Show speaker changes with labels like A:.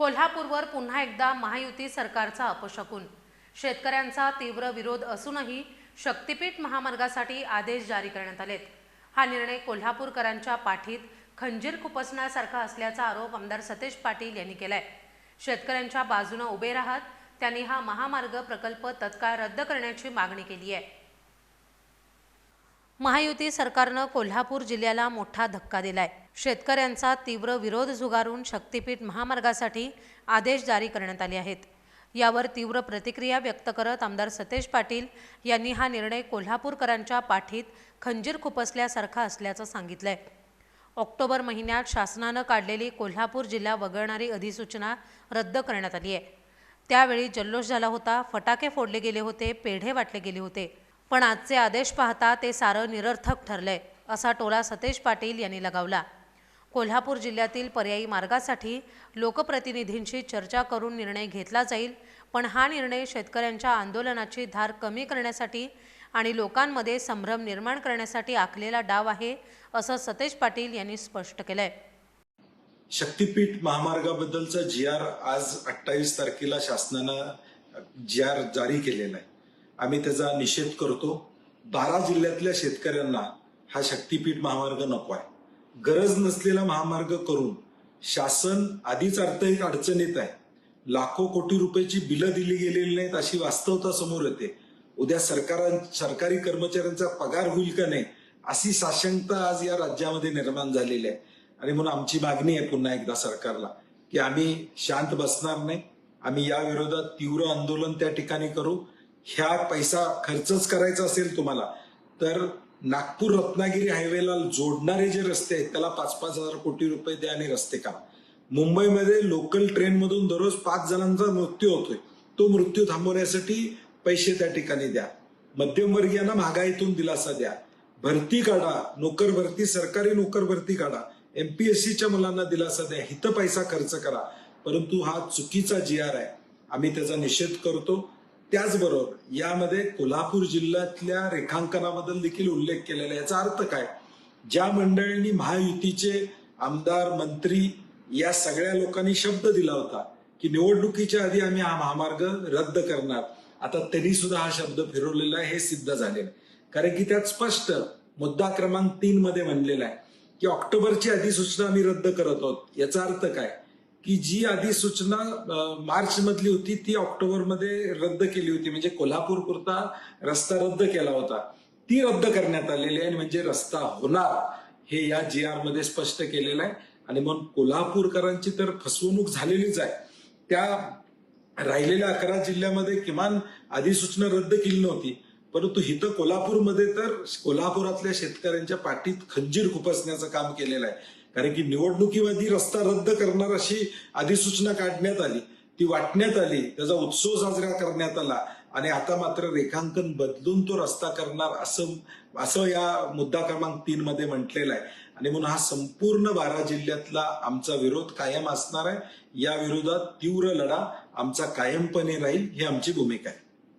A: कोल्हापूरवर पुन्हा एकदा महायुती सरकारचा अपशकून. शेतकऱ्यांचा तीव्र विरोध असूनही शक्तीपीठ महामार्गासाठी आदेश जारी करण्यात आलेत. हा निर्णय कोल्हापूरकरांच्या पाठीत खंजीर खुपसण्यासारखा असल्याचा आरोप आमदार सतेज पाटील यांनी केलाय. शेतकऱ्यांच्या बाजूनं उभे राहत त्यांनी हा महामार्ग प्रकल्प तत्काळ रद्द करण्याची मागणी केली आहे. महायुती सरकारनं कोल्हापूर जिल्ह्याला मोठा धक्का दिलाय. शेतकऱ्यांचा तीव्र विरोध झुगारून शक्तीपीठ महामार्गासाठी आदेश जारी करण्यात आले आहेत. यावर तीव्र प्रतिक्रिया व्यक्त करत आमदार सतेज पाटील यांनी हा निर्णय कोल्हापूरकरांच्या पाठीत खंजीर खुपसल्यासारखा असल्याचं सांगितलंय. ऑक्टोबर महिन्यात शासनानं काढलेली कोल्हापूर जिल्हा वगळणारी अधिसूचना रद्द करण्यात आली आहे त्यावेळी जल्लोष झाला होता फटाके फोडले गेले होते पेढे वाटले गेले होते. पण आजचे आदेश पाहता ते सारं निरर्थक ठरलंय असा टोला सतेज पाटील यांनी लगावला. कोल्हापूर जिल्ह्यातील पर्यायी मार्गासाठी लोकप्रतिनिधींशी चर्चा करून निर्णय घेतला जाईल पण हा निर्णय शेतकऱ्यांच्या आंदोलनाची धार कमी करण्यासाठी आणि लोकांमध्ये संभ्रम निर्माण करण्यासाठी आखलेला डाव आहे असं सतेज पाटील यांनी स्पष्ट केलंय.
B: शक्तीपीठ महामार्गाबद्दलचा जी आर आज अठ्ठावीस तारखेला शासनानं जी आर जारी केलेला आहे. आम्ही त्याचा निषेध करतो. बारा जिल्ह्यातल्या शेतकऱ्यांना हा शक्तीपीठ महामार्ग नको आहे. गरज नसलेला महामार्ग करून शासन आधीच अर्थहित अडचणीत आहे. लाखो कोटी रुपयाची बिलं दिली गेलेली नाहीत अशी वास्तवता समोर येते. उद्या सरकार सरकारी कर्मचाऱ्यांचा पगार होईल का नाही अशी साशंकता आज या राज्यामध्ये निर्माण झालेली आहे. आणि म्हणून आमची मागणी आहे पुन्हा एकदा सरकारला की आम्ही शांत बसणार नाही. आम्ही या विरोधात तीव्र आंदोलन त्या ठिकाणी करू. ह्या पैसा खर्चच करायचा असेल तुम्हाला तर नागपूर रत्नागिरी हायवेला जोडणारे जे रस्ते आहेत त्याला पाच पाच हजार कोटी रुपये द्या आणि रस्ते करा मुंबईमध्ये लोकल ट्रेनमधून दररोज पाच जणांचा मृत्यू होतोय. तो मृत्यू थांबवण्यासाठी पैसे त्या ठिकाणी द्या. मध्यमवर्गीयांना महागाईतून दिलासा द्या. भरती काढा नोकर भरती सरकारी नोकर भरती काढा. एमपीएससीच्या मुलांना दिलासा द्या. हित पैसा खर्च करा. परंतु हा चुकीचा जी आर आहे. आम्ही त्याचा निषेध करतो. त्याचबरोबर यामध्ये कोल्हापूर जिल्ह्यातल्या रेखांकनाबद्दल देखील उल्लेख केलेला आहे. याचा अर्थ काय? ज्या मंडळींनी महायुतीचे आमदार मंत्री या सगळ्या लोकांनी शब्द दिला होता की निवडणुकीच्या आधी आम्ही हा महामार्ग रद्द करणार. आता त्यांनी सुद्धा हा शब्द फिरवलेला आहे हे सिद्ध झाले. कारण की त्यात स्पष्ट मुद्दा क्रमांक तीन मध्ये म्हणलेला आहे की ऑक्टोबरची अधिसूचना आम्ही रद्द करत आहोत. याचा अर्थ काय? की जी अधिसूचना मार्च मधली होती ती ऑक्टोबरमध्ये रद्द केली होती. म्हणजे कोल्हापूर पुरता रस्ता रद्द केला होता. ती रद्द करण्यात आलेली आहे म्हणजे रस्ता होणार हे या जी आरमध्ये स्पष्ट केलेलं आहे. आणि म्हणून कोल्हापूरकरांची तर फसवणूक झालेलीच आहे. त्या राहिलेल्या अकरा जिल्ह्यामध्ये किमान अधिसूचना रद्द केली नव्हती. परंतु इथं कोल्हापूरमध्ये तर कोल्हापुरातल्या शेतकऱ्यांच्या पाठीत खंजीर खुपसण्याचं काम केलेलं आहे. कारण की निवडणुकीमध्ये रस्ता रद्द करणार अशी अधिसूचना काढण्यात आली. ती वाटण्यात आली त्याचा उत्सव साजरा करण्यात आला आणि आता मात्र रेखांकन बदलून तो रस्ता करणार असं असं या मुद्दा क्रमांक तीन मध्ये म्हटलेला आहे. आणि म्हणून हा संपूर्ण बारा जिल्ह्यातला आमचा विरोध कायम असणार आहे. या विरोधात तीव्र लढा आमचा कायमपणे राहील ही आमची भूमिका आहे.